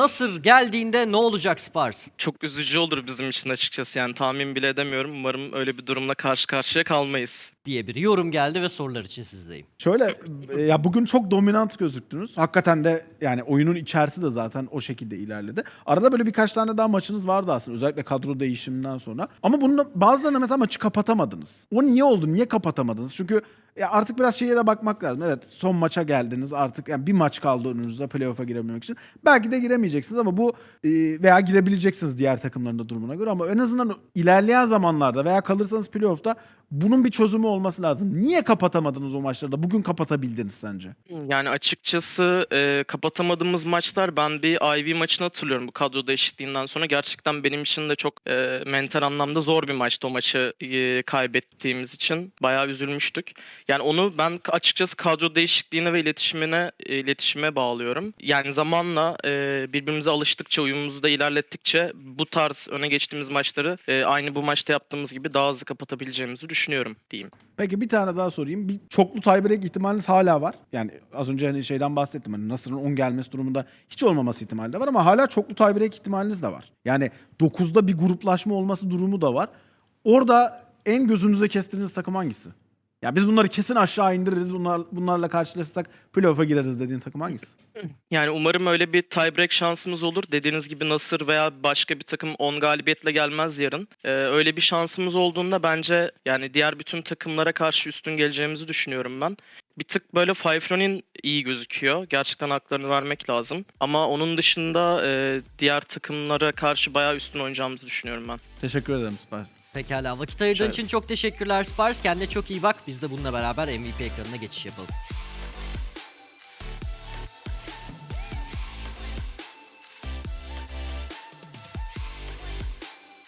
Nasır geldiğinde ne olacak Spars? Çok üzücü olur bizim için açıkçası yani tahmin bile edemiyorum. Umarım öyle bir durumla karşı karşıya kalmayız. diye bir yorum geldi ve sorular için sizdeyim. Şöyle e, ya bugün çok dominant gözüktünüz. Hakikaten de yani oyunun içerisi de zaten o şekilde ilerledi. Arada böyle birkaç tane daha maçınız vardı aslında özellikle kadro değişiminden sonra. Ama bunun bazılarına mesela maçı kapatamadınız. O niye oldu? Niye kapatamadınız? Çünkü ya artık biraz şeye de bakmak lazım. Evet son maça geldiniz artık yani bir maç kaldı önünüzde playoff'a girebilmek için. Belki de giremeyeceksiniz ama bu e, veya girebileceksiniz diğer takımların da durumuna göre ama en azından ilerleyen zamanlarda veya kalırsanız playoff'ta bunun bir çözümü olması lazım. Niye kapatamadınız o maçlarda? Bugün kapatabildiniz sence? Yani açıkçası e, kapatamadığımız maçlar ben bir IV maçını hatırlıyorum bu kadro değişikliğinden sonra. Gerçekten benim için de çok e, mental anlamda zor bir maçtı o maçı e, kaybettiğimiz için. Bayağı üzülmüştük. Yani onu ben açıkçası kadro değişikliğine ve iletişimine e, iletişime bağlıyorum. Yani zamanla e, birbirimize alıştıkça, uyumumuzu da ilerlettikçe bu tarz öne geçtiğimiz maçları e, aynı bu maçta yaptığımız gibi daha hızlı kapatabileceğimizi düşünüyorum diyeyim. Peki bir tane daha sorayım. Bir çoklu tiebreak ihtimaliniz hala var. Yani az önce hani şeyden bahsettim. Hani Nasır'ın 10 gelmesi durumunda hiç olmaması ihtimali de var ama hala çoklu tiebreak ihtimaliniz de var. Yani 9'da bir gruplaşma olması durumu da var. Orada en gözünüze kestiğiniz takım hangisi? Ya biz bunları kesin aşağı indiririz. Bunlar, bunlarla karşılaşırsak playoff'a gireriz dediğin takım hangisi? Yani umarım öyle bir tiebreak şansımız olur. Dediğiniz gibi Nasır veya başka bir takım 10 galibiyetle gelmez yarın. Ee, öyle bir şansımız olduğunda bence yani diğer bütün takımlara karşı üstün geleceğimizi düşünüyorum ben. Bir tık böyle Fifron'in iyi gözüküyor. Gerçekten haklarını vermek lazım. Ama onun dışında e, diğer takımlara karşı bayağı üstün oynayacağımızı düşünüyorum ben. Teşekkür ederim Spars. Pekala vakit ayırdığın için çok teşekkürler Spars. Kendine çok iyi bak. Biz de bununla beraber MVP ekranına geçiş yapalım.